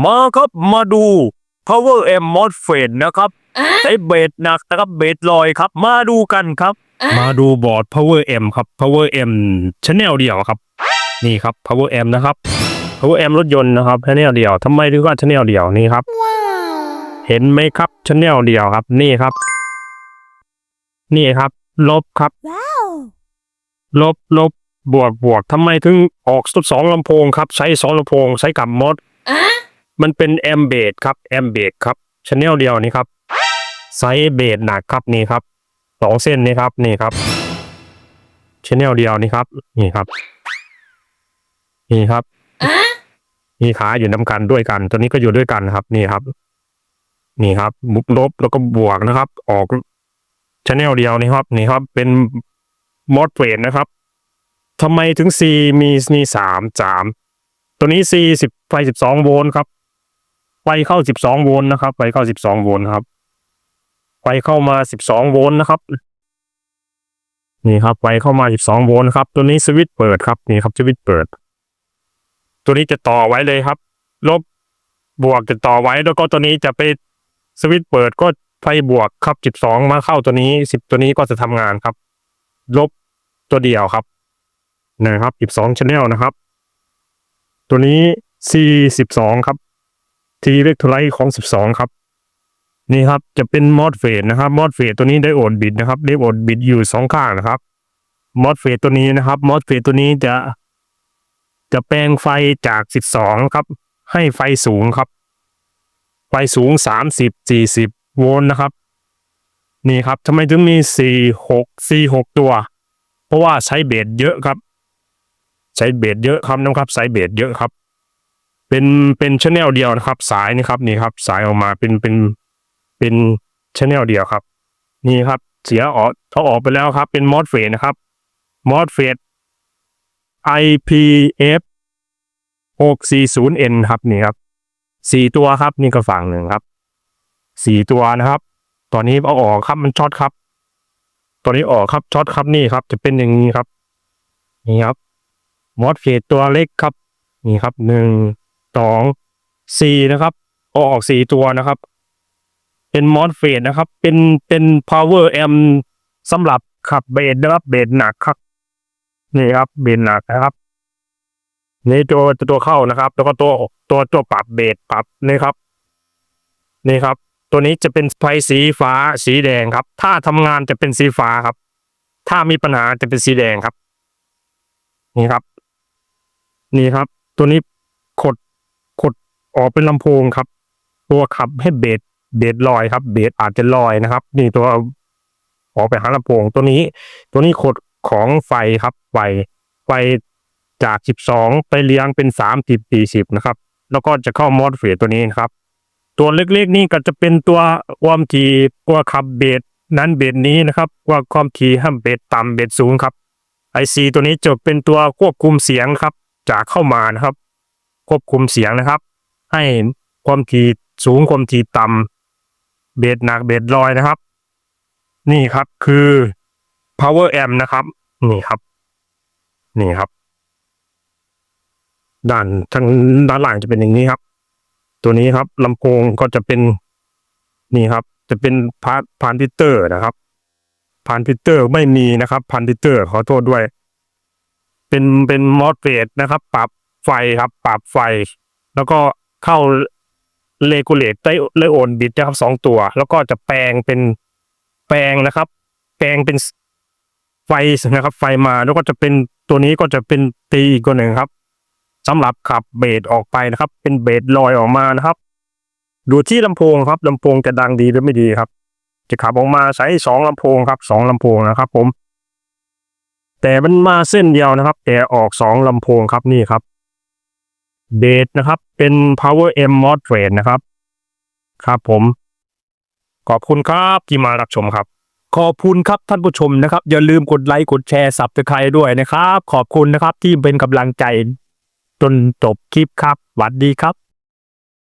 มาครับมาดู Power M m o d f a d นะครับใช้เบสหนักนะครับเบสลอยครับ มาดูกันครับ มาดูบอร์ด Power M ครับ Power M Channel เดียวครับ นี่ครับ Power M นะครับ Power M รถยนต์นะครับ Channel เดียวทำไมถึงว่า Channel เดียวนี่ครับเห็นไหมครับ Channel เดียวครับ นี่ครับ นี่ครับ ลบครับ ลบลบบวกบวกทำไมถึงออกสองลำโพงครับ ใช้สองลำโพง ใช้กับมอด มันเป็นแอมเบดครับแอมเบดครับชแนลเดียวนี่ครับไซส์เบสหนักครับนี่ครับสองเส้นนี่ครับนี่ครับชแนลเดียวนี่ครับ นี่ครับ นี่ครับมีขาอยู่น้ำกันด้วยกัน ตัวนี้ก็อยู่ด้วยกันครับ นี่ครับ นี่ครับบุกลบแล้วก็บวกนะครับ ออกชแนลเดียวนี่ครับ นี่ครับ เป็นมอดเฟรนนะครับทำไมถึง C มีมีสามสามตัวนี้ C สิบไฟสิบสองโวลต์ครับ ไฟเข้าสิบสองโวลต์นะครับ ไฟเข้าสิบสองโวลต์ครับ ไฟเข้ามาสิบสองโวลต์นะครับ นี่ครับ ไฟเข้ามาสิบสองโวลต์ครับ ตัวนี้สวิตช์เปิดครับ นี่ครับสวิตช์เปิด ตัวนี้จะต่อไว้เลยครับ ลบบวกจะต่อไว้แล้วก็ตัวนี้จะไปสวิตช์เปิดก็ไฟบวกครับสิบสองมาเข้าตัวนี้สิบตัวนี้ก็จะทำงานครับ ลบตัวเดียวครับนะครับอีกสองชแนลนะครับ ตัวนี้ C สิบสองครับ T เ e กท r i t e ของสิบสองครับ นี่ครับจะเป็นมอดเฟสนะครับมอดเฟสตัวนี้ได้โอดบิดนะครับได้โอดบิดอยู่สองข้างนะครับมอดเฟสตัวนี้นะครับมอดเฟสตัวนี้จะ จะแปลงไฟจากสิบสองครับ ให้ไฟสูงครับ ไฟสูงสามสิบสี่สิบโวลต์นะครับ นี่ครับทำไมถึงมีสี่หกสี่หกตัว เพราะว่าใช้เบสเยอะครับ ใช้เบสเยอะครับนะครับใช้เบสเยอะครับ เป็นเป็นชแนลเดียวนะครับ สายนี่ครับนี่ครับ สายออกมาเป็นเป็นเป็นชแนลเดียวครับ นี่ครับ เสียออกเขาออกไปแล้วครับ เป็นมอสเฟสนะครับมอสเฟส IPF 640N ครับนี่ครับสี่ตัวครับนี่ก็ฝั่งหนึ่งครับสี่ตัวนะครับ ตอนนี้เอาออกครับมันช็อตครับตัวนี้ออกครับช็อตครับนี่ครับ จะเป็นอย่างนี้ครับ นี่ครับมอสเฟตตัวเล็กครับ นี่ครับหนึ่ง สองสี่นะครับเอาออกสี่ตัวนะครับ เป็นมอสเฟตนะครับ เป็นเป็น power amp สำหรับขับเบสนะครับเบสหนักครับ นี่ครับเบสหนักนะครับนี่ตัวตัวเข้านะครับ แล้วก็ตัวตัวตัวปรับเบสปรับนี่ครับ นี่ครับ ตัวนี้จะเป็นไฟสีฟ้าสีแดงครับ ถ้าทำงานจะเป็นสีฟ้าครับ ถ้ามีปัญหาจะเป็นสีแดงครับ นี่ครับ นี่ครับ ตัวนี้ ออกเป็นลำโพงครับ ตัวขับให้เบสเบสลอยครับเบสอาจจะลอยนะครับ นี่ตัวออกไปหาลำโพงตัวนี้ ตัวนี้ขดของไฟครับไฟไฟจากสิบสองไปเลี้ยงเป็นสามสิบสี่สิบนะครับ แล้วก็จะเข้ามอดเฟสตัวนี้นะครับ ตัวเล็กๆนี่ก็จะเป็นตัวความถี่ตัวขับเบสนั้นเบสนี้นะครับว่าความถี่ห้ามเบสต่ำเบสสูงครับไอซีตัวนี้จะเป็นตัวควบคุมเสียงครับ จากเข้ามานะครับ ควบคุมเสียงนะครับ ให้ความถี่สูงความถี่ต่ำเบสหนักเบสลอยนะครับ นี่ครับคือ power amp นะครับ นี่ครับ นี่ครับ ด้านทางด้านหลังจะเป็นอย่างนี้ครับ ตัวนี้ครับลำโพงก็จะเป็นนี่ครับ จะเป็นพาร์ทพานพิเตอร์นะครับพานพิเตอร์ไม่มีนะครับพานพิเตอร์ขอโทษด้วย เป็นเป็นมอสเฟสนะครับ ปรับไฟครับ ปรับไฟ แล้วก็ เข้าเลกูเลตได้เลโอนบิดนะครับสองตัว แล้วก็จะแปลงเป็นแปลงนะครับ แปลงเป็นไฟนะครับ ไฟมาแล้วก็จะเป็นตัวนี้ก็จะเป็นตีอีกตัวหนึ่งครับสำหรับขับเบสออกไปนะครับ เป็นเบสลอยออกมานะครับ ดูที่ลำโพงครับลำโพงจะดังดีหรือไม่ดีครับ จะขับออกมาใช้สองลำโพงครับสองลำโพงนะครับ ผม แต่มันมาเส้นเดียวนะครับ แต่ออกสองลำโพงครับนี่ครับ เบสนะครับ เป็น power m mod r a t นะครับ ครับผม ขอบคุณครับที่มารับชมครับ ขอบคุณครับท่านผู้ชมนะครับ อย่าลืมกดไลค์กดแชร์สับตะไครด้วยนะครับ ขอบคุณนะครับที่เป็นกำลังใจจนจบคลิปครับสวัสดีครับ